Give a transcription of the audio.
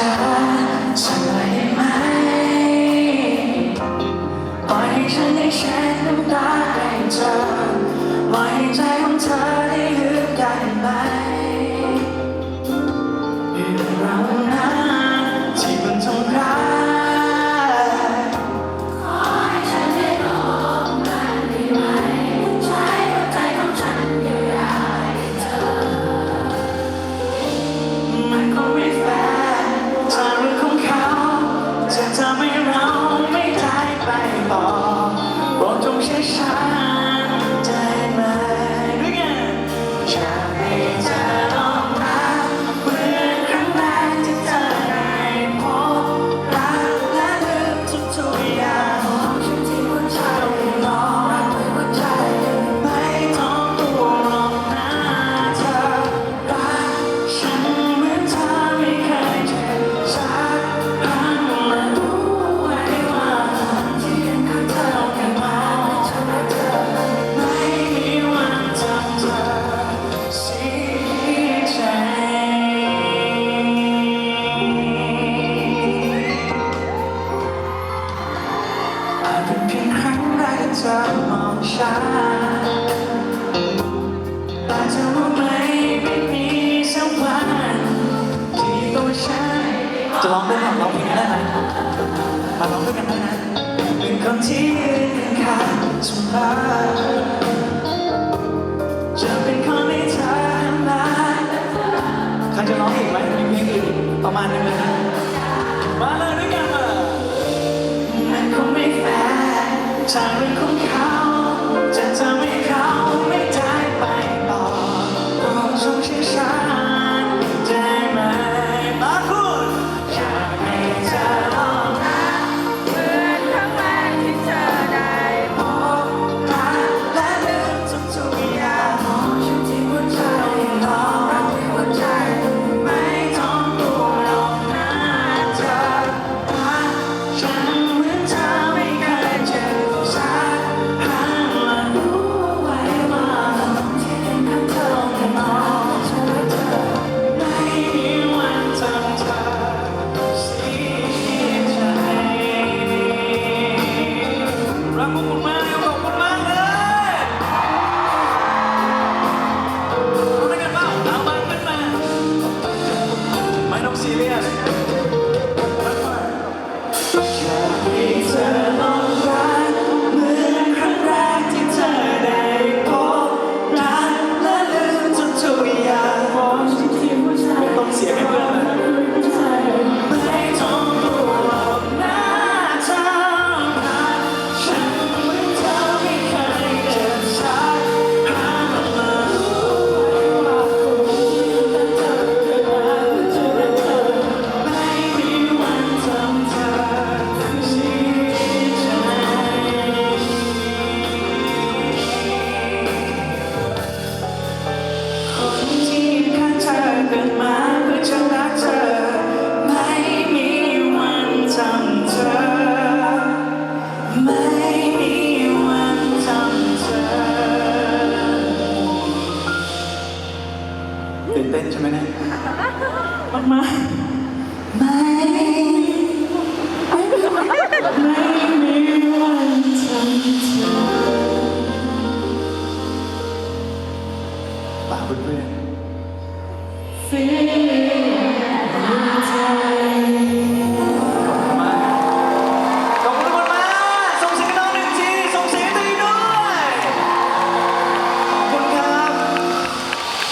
shine so I มองฉันแต่เธอรู้ไหมไม่มีสักวันที่ตัวฉันจะร้องได้หรอร้องได้ไหมมาร้องด้วยกันได้นะเป็นคนที่ยืนข้าง ขอบคุณมากขอบคุณมากเลยรู้ด้วกันเปล่าเบ้างขึ้นมาไม่ต้องซีเรียส เต้นใช่ไหมเนี่ยมากมาไม่ไม่มีวันทำเธอป่าเพื่อนเพื่อน